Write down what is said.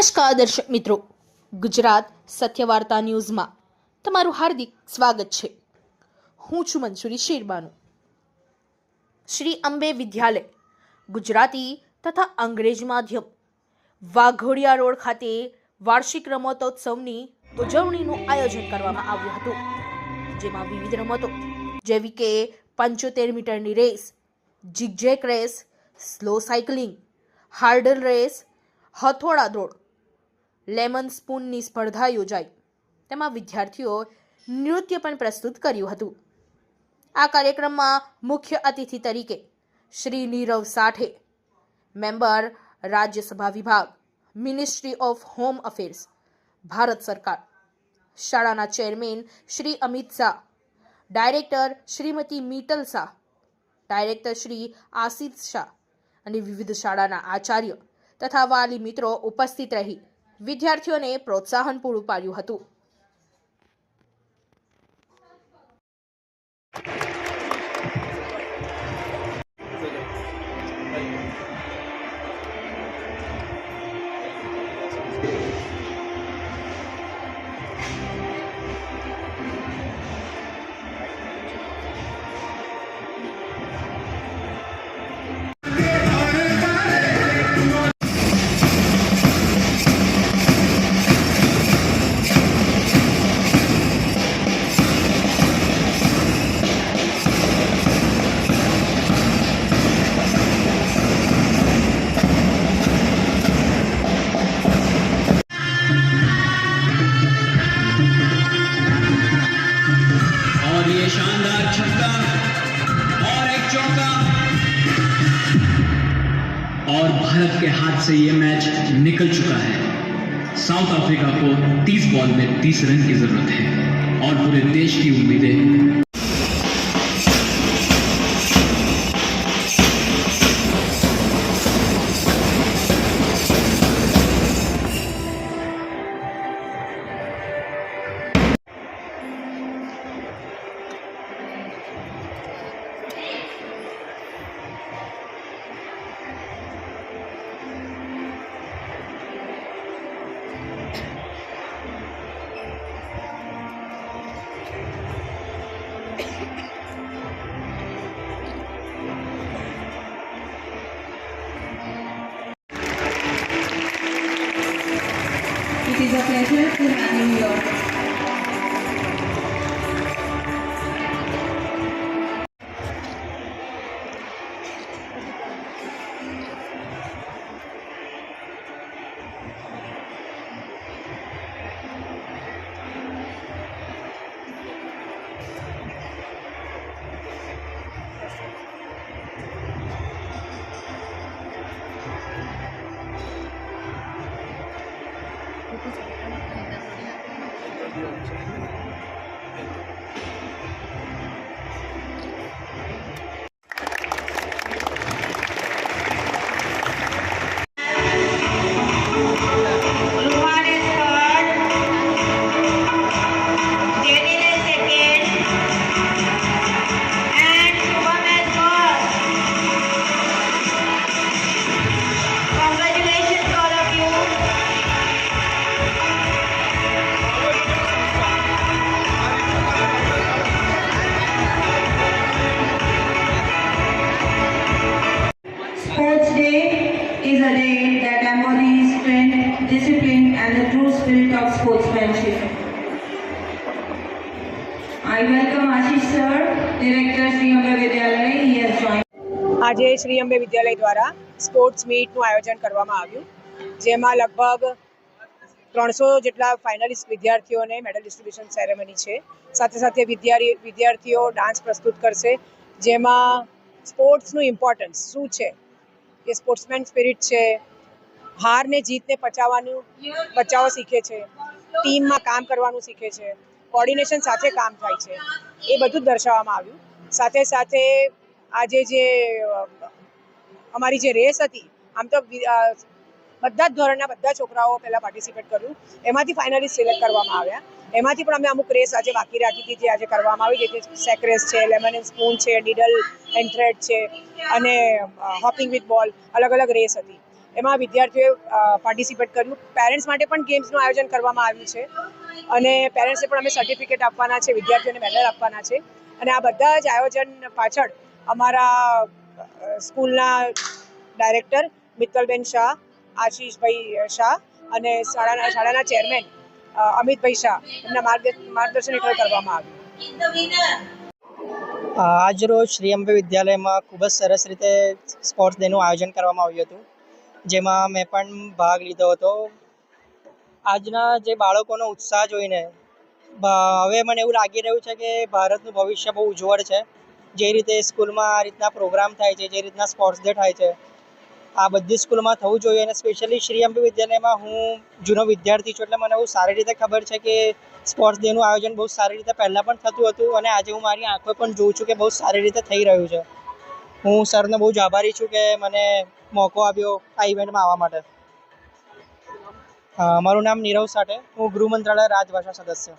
નમસ્કાર દર્શક મિત્રો. ગુજરાત સત્યવાર્તા ન્યૂઝમાં તમારું હાર્દિક સ્વાગત છે. હું છું મંસૂરી શેરબાનુ. શ્રી અંબે વિદ્યાલય, ગુજરાતી તથા અંગ્રેજી માધ્યમ, વાઘોડિયા રોડ ખાતે વાર્ષિક રમતોત્સવની ઉજવણીનું આયોજન કરવામાં આવ્યું હતું, જેમાં વિવિધ રમતો, જેવી કે પંચોતેર મીટરની race zigzag race, slow cycling, hurdle race, હથોડા દોડ લેમન સ્પૂનની સ્પર્ધા યોજાઈ. તેમાં વિદ્યાર્થીઓ નૃત્ય પણ પ્રસ્તુત કર્યું હતું. આ કાર્યક્રમમાં મુખ્ય અતિથિ તરીકે Shri Nirav Sathe, member Rajya Sabha, ministry of home affairs, Bharat સરકાર, શાળાના chairman Shri Amit Shah, director Shrimati Mital Shah, director Shri Asif Shah અને વિવિધ શાળાના આચાર્ય તથા વાલી મિત્રો ઉપસ્થિત રહી. વિદ્યાર્થીઓને પ્રોત્સાહન પૂરું પાડ્યું હતું. और भारत के हाथ से ये मैच निकल चुका है साउथ अफ्रीका को 30 बॉल में 30 रन की जरूरत है और पूरे देश की उम्मीदें have you Thank you. Sportsmanship. I welcome Ashish sir, Director Sri Ambe Vidyalaya. He has joined. આજે શ્રી અંબે વિદ્યાલય દ્વારા સ્પોર્ટ્સ મીટનું આયોજન કરવામાં આવ્યું જેમાં લગભગ ત્રણસો જેટલા ફાઇનલિસ્ટ વિદ્યાર્થીઓને મેડલ ડિસ્ટ્રીબ્યુશન સેરેમની છે સાથે સાથે વિદ્યાર્થી વિદ્યાર્થીઓ ડાન્સ પ્રસ્તુત કરશે જેમાં સ્પોર્ટ્સનું ઇમ્પોર્ટન્સ શું છે કે સ્પોર્ટ્સમેન સ્પિરિટ છે હારને જીતને પચાવવાનું બચાવવા શીખે છે ટીમમાં કામ કરવાનું શીખે છે કોર્ડિનેશન સાથે કામ થાય છે, એ બધું દર્શાવવામાં આવ્યું. સાથે સાથે આજે જે અમારી જે રેસ હતી, આમ તો બધા જ ધોરણના બધા છોકરાઓ પહેલાં પાર્ટિસિપેટ કર્યું. એમાંથી ફાઇનલી સિલેક્ટ કરવામાં આવ્યા. એમાંથી પણ અમે અમુક રેસ આજે બાકી રાખી હતી જે આજે કરવામાં આવી, જે સેક રેસ છે લેમન એન્ડ સ્પૂન છે ડીડલ એન્ડ છે, અને હોપિંગ વિથ બોલ અલગ અલગ રેસ હતી. એમાં વિદ્યાર્થીઓએ પાર્ટિસિપેટ કર્યું. પેરેન્ટ્સ માટે પણ ગેમ્સનું આયોજન કરવામાં આવ્યું છે. અને પેરેન્ટ્સને પણ અમે સર્ટિફિકેટ આપવાના છે, વિદ્યાર્થીઓને મેડલ આપવાના છે. અને આ બધા જ આયોજન પાછળ અમારા સ્કૂલના ડાયરેક્ટર મિત્તલબેન શાહ, આશીષભાઈ શાહ અને શાળાના શાળાના ચેરમેન અમિતભાઈ શાહ એમના માર્ગદર્શન હેઠળ કરવામાં આવ્યું. આજ રોજ શ્રી અંબે વિદ્યાલયમાં ખૂબ જ સરસ રીતે સ્પોર્ટ્સ ડેનું આયોજન કરવામાં આવ્યું હતું. જેમાં મેં પણ ભાગ લીધો હતો. આજના જે બાળકોનો ઉત્સાહ જોઈને હવે મને એવું લાગી રહ્યું છે કે ભારતનું ભવિષ્ય બહુ ઉજ્જવળ છે. જે રીતે સ્કૂલમાં આ રીતના પ્રોગ્રામ થાય છે, જે રીતના સ્પોર્ટ્સ ડે થાય છે, આ બધી સ્કૂલમાં થવું જોઈએ અને સ્પેશિયલી શ્રી અંબી વિદ્યાલયમાં હું જૂનો વિદ્યાર્થી છું એટલે મને બહુ સારી રીતે ખબર છે કે સ્પોર્ટ્સ ડેનું આયોજન બહુ સારી રીતે પહેલાં પણ થતું હતું અને આજે હું મારી આંખો પણ જોઉં છું કે બહુ સારી રીતે થઈ રહ્યું છે. હું સરનો બહુ જ આભારી છું કે મને મોકો આપ્યો આ ઇવેન્ટમાં આવવા માટે. મારું નામ નીરવ સાઠે. હું ગૃહ મંત્રાલય રાજભાષા સદસ્ય.